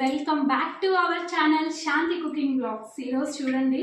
Welcome back to our channel Shanti cooking blogs. ఈరోజు చూడండి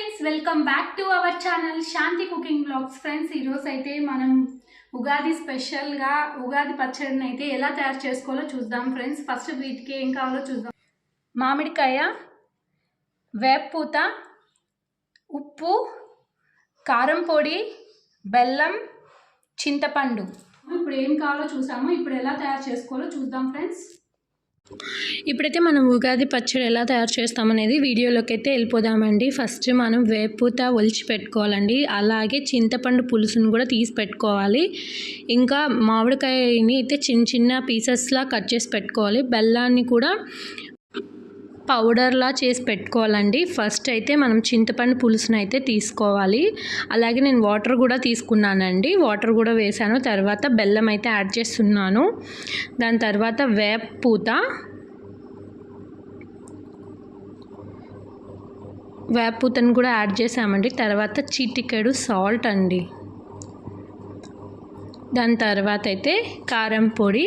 friends welcome back to our channel Shanti cooking blogs friends ఈరోజు అయితే మనం ఉగాది స్పెషల్గా ఉగాది పచ్చడిని అయితే ఎలా తయారు చేసుకోవాలో చూద్దాం. ఫ్రెండ్స్ ఫస్ట్ వీటికి ఏం కావాలో చూద్దాం. మామిడికాయ వేపూత ఉప్పు కారం పొడి బెల్లం చింతపండు. ఇప్పుడు ఏం కావాలో చూసాము ఇప్పుడు ఎలా తయారు చేసుకోవాలో చూద్దాం ఫ్రెండ్స్ ఇప్పుడైతే మనం ఉగాది పచ్చడి ఎలా తయారు చేస్తామనేది వీడియోలోకి అయితే వెళ్ళిపోదామండి. ఫస్ట్ మనం వేపూత ఒలిచి పెట్టుకోవాలండి. అలాగే చింతపండు పులుసును కూడా తీసి పెట్టుకోవాలి. ఇంకా మామిడికాయని అయితే చిన్న చిన్న పీసెస్లా కట్ చేసి పెట్టుకోవాలి. బెల్లాన్ని కూడా పౌడర్లా చేసి పెట్టుకోవాలండి. ఫస్ట్ అయితే మనం చింతపండు పులుసును అయితే తీసుకోవాలి. అలాగే నేను వాటర్ కూడా తీసుకున్నానండి. వాటర్ కూడా వేసాను. తర్వాత బెల్లం అయితే యాడ్ చేస్తున్నాను. దాని తర్వాత వేప పూత. వేప పూతను కూడా యాడ్ చేసామండి. తర్వాత చిటికెడు సాల్ట్ అండి. దాని తర్వాత అయితే కారం పొడి.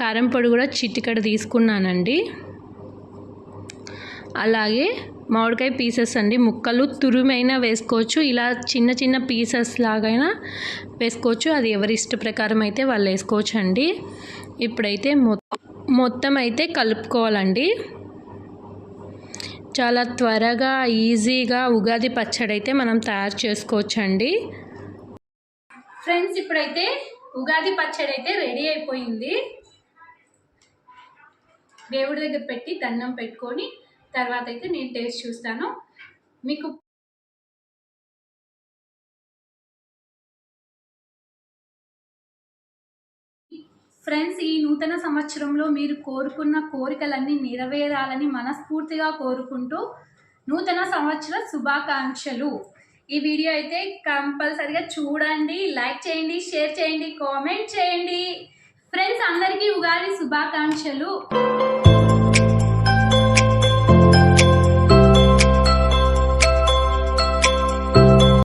కారం పొడి కూడా చిటికెడు తీసుకున్నానండి. అలాగే మామిడికాయ పీసెస్ అండి. ముక్కలు తురుమైనా వేసుకోవచ్చు. ఇలా చిన్న చిన్న పీసెస్ లాగైనా వేసుకోవచ్చు. అది ఎవరి ఇష్ట ప్రకారం అయితే వాళ్ళు వేసుకోవచ్చు అండి ఇప్పుడైతే మొత్తం అయితే కలుపుకోవాలండి. చాలా త్వరగా ఈజీగా ఉగాది పచ్చడి అయితే మనం తయారు చేసుకోవచ్చు అండి ఫ్రెండ్స్ ఇప్పుడైతే ఉగాది పచ్చడి అయితే రెడీ అయిపోయింది. దేవుడి దగ్గర పెట్టి దండం పెట్టుకొని తర్వాత అయితే నేను టేస్ట్ చూస్తాను. మీకు ఫ్రెండ్స్ ఈ నూతన సంవత్సరంలో మీరు కోరుకున్న కోరికలన్నీ నెరవేరాలని మనస్ఫూర్తిగా కోరుకుంటూ నూతన సంవత్సర శుభాకాంక్షలు. ఈ వీడియో అయితే కంపల్సరిగా చూడండి లైక్ చేయండి షేర్ చేయండి కామెంట్ చేయండి. ఫ్రెండ్స్ అందరికీ ఉగాది శుభాకాంక్షలు.